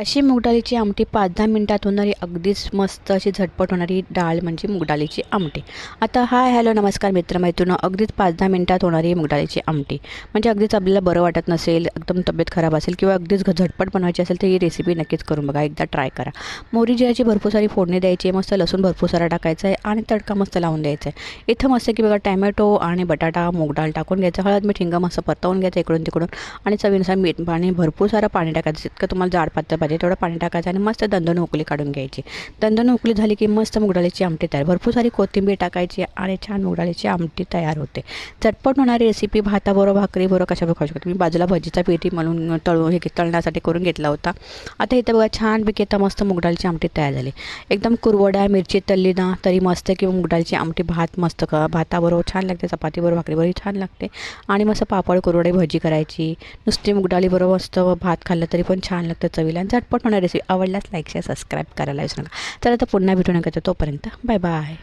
अशी मुगडालीची आमटी पाच दहा मिनटात होणारी अगदीच मस्त अशी झटपट होणारी डाळ म्हणजे मुगडालीची आमटी. आता हाय हॅलो नमस्कार मित्रमैत्रिणं अगदीच पाच दहा मिनटात होणारी मुगडालीची आमटी. म्हणजे अगदीच आपल्याला बरं वाटत नसेल एकदम तब्येत खराब असेल किंवा अगदीच झटपट बनवायची असेल तर ही रेसिपी नक्कीच करून बघा एकदा ट्राय करा. मोरी जिऱ्याची भरपूर सारी फोडणी द्यायची आहे मस्त लसूण भरपूर सारा टाकायचा आहे आणि तडका मस्त लावून द्यायचा आहे. इथं मस्त की बघा टॅमॅटो आणि बटाटा मूग डाळ टाकून घ्यायचा हळद मीठ हिंग मस्त परतवून घ्यायचं इकडून तिकडून आणि चवीनुसार मीठ पाणी भरपूर सारं पाणी टाकायचं. जितकं तुम्हाला जाड पातळ पाहिजे तेवढं पाणी टाकायचं आणि मस्त दंदन उकळी काढून घ्यायची. दंदन उकळी झाली की मस्त मुगडाळीची आमटी तयार. भरपूर सारी कोथिंबीर टाकायची आणि छान मुगडाळीची आमटी तयार होते. झटपट होणारी रेसिपी भाताबरोबर भाकरीबरोबर कशा खाऊ शकतो? मी बाजूला भजीचा पेटी म्हणून तळू हे तळण्यासाठी करून घेतला होता. आता इथं बघा छानपैकी आता मस्त मुगडाळीची आमटी तयार झाली. एकदम कुरवड्या मिरची तळली ना तरी मस्त किंवा मुगडाळीची आमटी भात मस्त का भाताबरोबर छान लागते चपातीबरोबर भाकरीबरोबर छान लागते. आणि मस्त पापड कुरवडे भजी करायची. नुसती मुगडाळीबरोबर मस्त भात खाल्लं तरी पण छान लागतं चवीला. आणि झटपट होणार रेसिपी आवडल्यास लाईक शेअर सबस्क्राईब करायला विसरू नका. तर आता पुन्हा भेटू नका तोपर्यंत बाय बाय